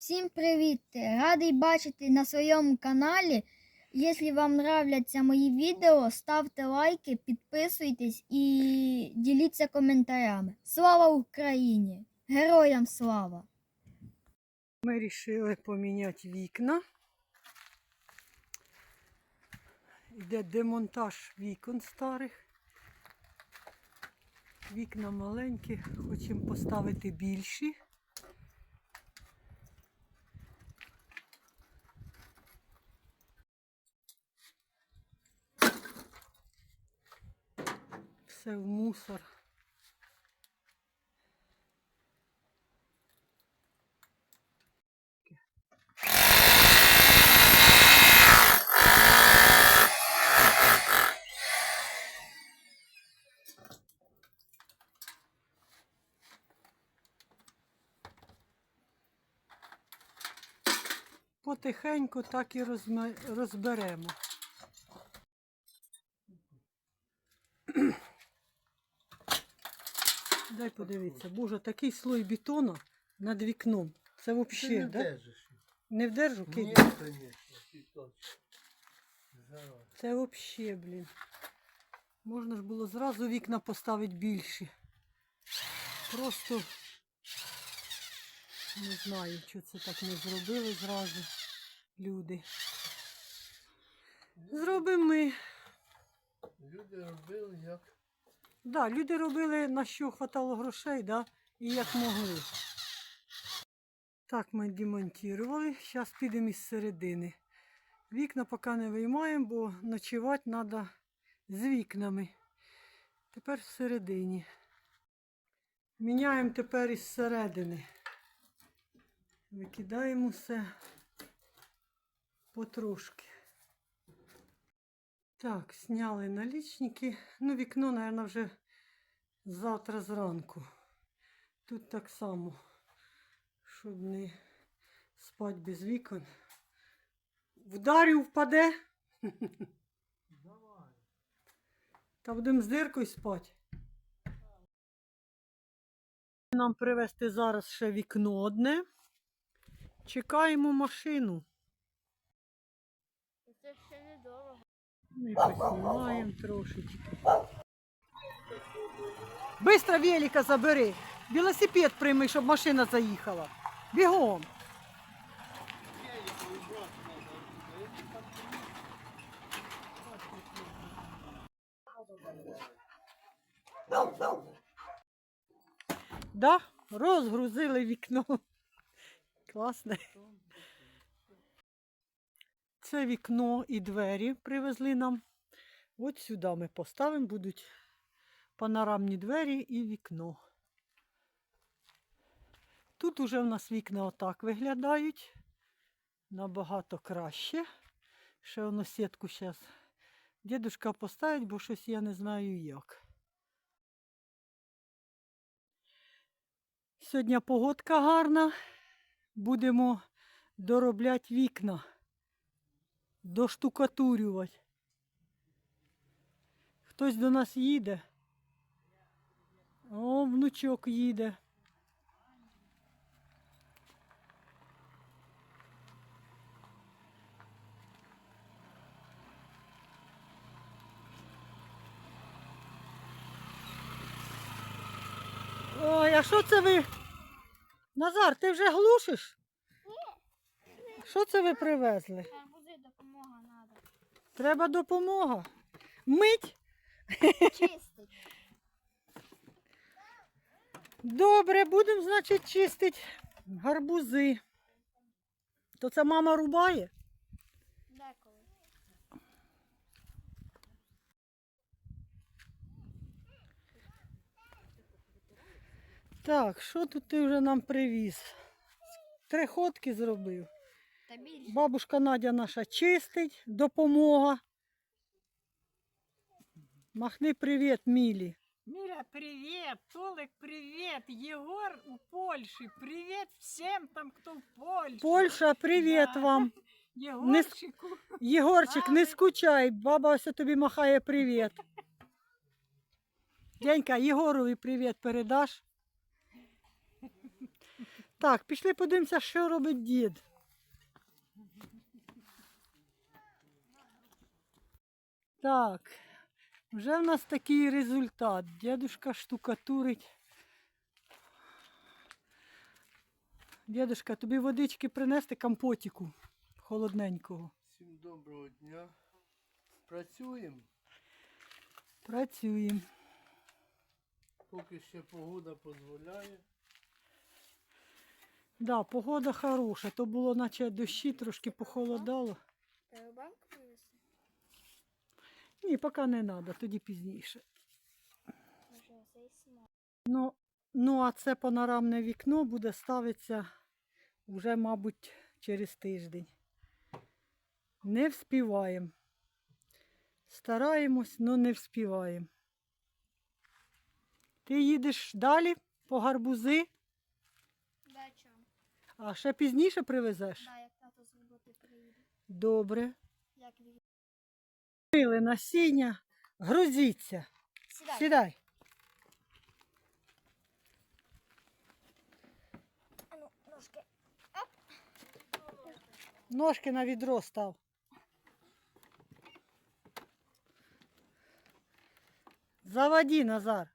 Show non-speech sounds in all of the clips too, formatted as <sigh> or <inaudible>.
Всім привіт! Радий бачити на своєму каналі. Якщо вам нравляться мої відео, ставте лайки, підписуйтесь і діліться коментарями. Слава Україні! Героям слава! Ми вирішили поміняти вікна. Йде демонтаж вікон старих. Вікна маленькі, хочемо поставити більші. Все в мусор. Потихеньку так і розберемо. Дай подивитися. Боже, такий слой бетону над вікном. Це взагалі, не да? держиш. Не вдержу Ні, кидь. звісно. Зараз. Це взагалі, блін. Можна ж було зразу вікна поставити більші. Просто не знаю, що це так не зробили зразу люди. Зробимо ми. Люди робили як. Да, люди робили на що хватало грошей, да, і як могли. Так, ми демонтували. Зараз підемо із середини. Вікна поки не виймаємо, бо ночувати треба з вікнами. Тепер всередині. Міняємо тепер із середини. Викидаємо все потрошки. Так, зняли налічники. Ну, вікно, мабуть, вже завтра зранку. Тут так само, щоб не спати без вікон. Вдарю впаде. Давай. Та будемо з диркою спати. Нам привезти зараз ще вікно одне. Чекаємо машину. Це ще недорого. Ми поснімаємо трошечки. Бистро велика забери. Велосипед прийми, щоб машина заїхала. Бігом. Да, розгрузили вікно. Класне. Це вікно і двері привезли нам. От сюди ми поставимо, будуть панорамні двері і вікно. Тут уже в нас вікна отак виглядають. Набагато краще. Ще воно сітку зараз дідушка поставить, бо щось я не знаю як. Сьогодні погодка гарна. Будемо доробляти вікна доштукатурювати. Хтось до нас їде. О, внучок їде. Ой, а що це ви? Назар, ти вже глушиш? Що це ви привезли? Треба допомога. Мить. Чистить. Добре, будемо, значить, чистити гарбузи. То це мама рубає? Деколи. Так, що тут ти вже нам привіз? Три ходки зробив. Бабушка Надя наша чистить, допомога. Махни привіт, Мілі. Миля, привет! Толик, привет! Егор у Польши, привет всем там, кто в Польше! Польща, привіт Да. вам. <laughs> Егорчику! Єгорчик, не скучай, баба ось тобі махає привіт. <laughs> Дянька, Єгорові привіт передаш. Так, пішли подивимося, що робить дід. Так, вже в нас такий результат. Дедушка штукатурить. Дедушка, тобі водички принести компотіку холодненького. Всім доброго дня. Працюємо, Працюємо. поки ще погода дозволяє. Да, погода хороша. То було наче дощі, трошки похолодало. Банк привезти? Ні, поки не треба, тоді пізніше. Ну, ну, а це панорамне вікно буде ставитися вже, мабуть, через тиждень. Не вспіваємо. Стараємось, але не вспіваємо. Ти їдеш далі по гарбузи, а ще пізніше привезеш? Да, як тато з роботи приїде. Добре. Пили насіння, грузіться. Сідай. Сідай. А ну, ножки. Ножки на відро став. Заводи, Назар.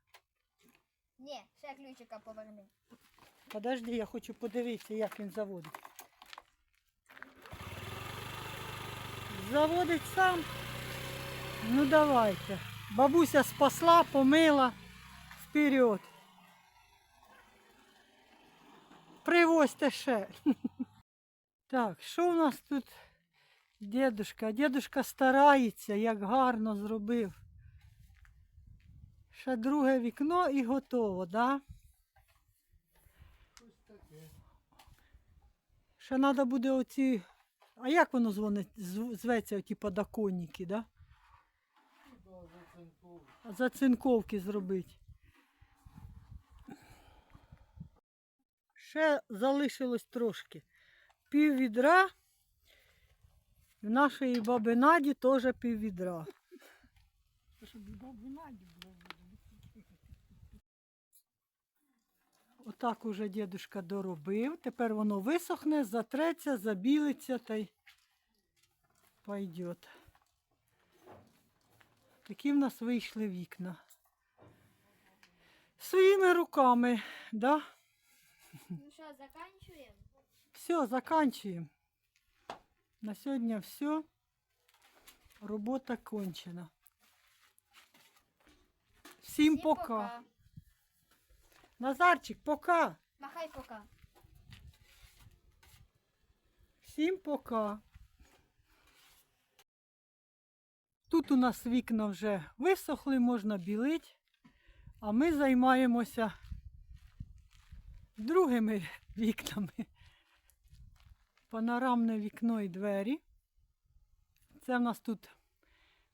Ні, ще ключика поверни. Подожди, я хочу подивитися, як він заводить. Заводить сам. Ну давайте. Бабуся спасла, помила. Вперед. Привозьте ще. <laughs> Так, що у нас тут? Дедушка. Дедушка старається, як гарно зробив. Ще друге вікно і готово, да? Щось таке. Ще треба буде оці. А як воно дзвонить, зветься оті подоконники, да? Зацинковки зробити. Ще залишилось трошки. Пів відра. В нашої баби Наді теж пів відра. Отак уже дідушка доробив. Тепер воно висохне, затреться, забілиться та й пойдет. Такі в нас вийшли вікна. Своїми руками, да? Ну що, заканчуємо? Все, заканчуємо. На сьогодні все. Робота кончена. Всім пока. Назарчик, пока. Махай пока. Всім пока. Тут у нас вікна вже висохли, можна білити, а ми займаємося другими вікнами. Панорамне вікно і двері. Це в нас тут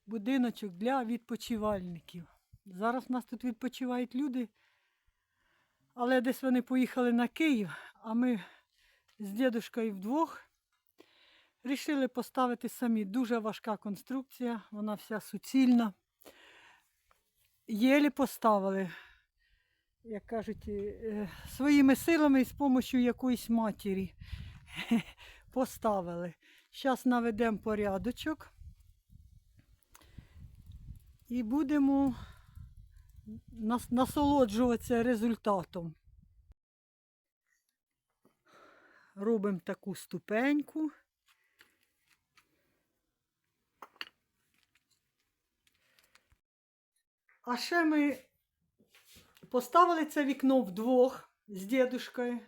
будиночок для відпочивальників. Зараз у нас тут відпочивають люди, але десь вони поїхали на Київ, а ми з дідушкою вдвох Рішили поставити самі. Дуже важка конструкція, вона вся суцільна. Єлі поставили, як кажуть, е, своїми силами і з допомогою якоїсь матері <laughs> поставили. Зараз наведемо порядочок і будемо насолоджуватися результатом. Робимо таку ступеньку. А ще ми поставили це вікно вдвох з дідушкою,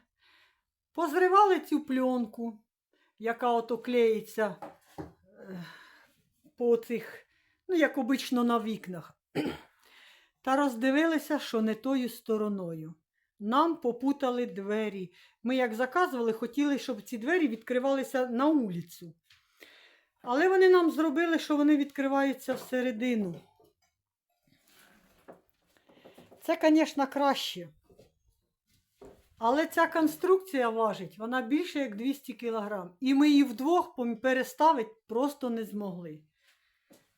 позривали цю пленку, яка ото клеїться е, по цих, ну, як обично на вікнах. Та роздивилися, що не тою стороною. Нам попутали двері. Ми, як заказували, хотіли, щоб ці двері відкривалися на вулицю. Але вони нам зробили, що вони відкриваються всередину. Це, звісно, краще. Але ця конструкція важить, вона більше як 200 кг. І ми її вдвох переставити просто не змогли.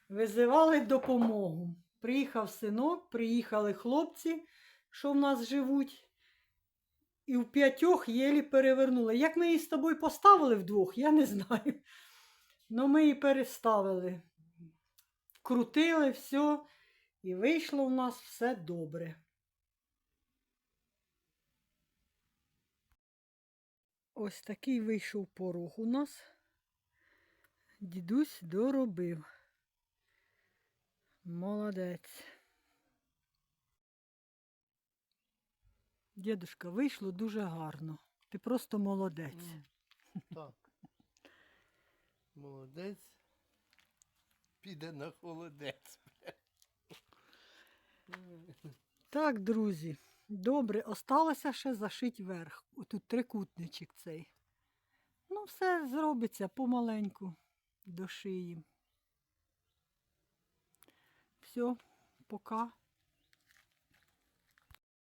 Визивали допомогу. Приїхав синок, приїхали хлопці, що в нас живуть. і в п'ятьох єлі перевернули. Як ми її з тобою поставили вдвох, я не знаю. Ну ми її переставили. Крутили все, і вийшло в нас все добре. Ось такий вийшов порог у нас. Дідусь доробив. Молодець. Дідушка, вийшло дуже гарно. Ти просто молодець. Так. Молодець. Піде на холодець. Так, друзі, добре, осталося ще зашить верх. Отут трикутничок цей. Ну, все зробиться помаленьку до шиї. Все, пока.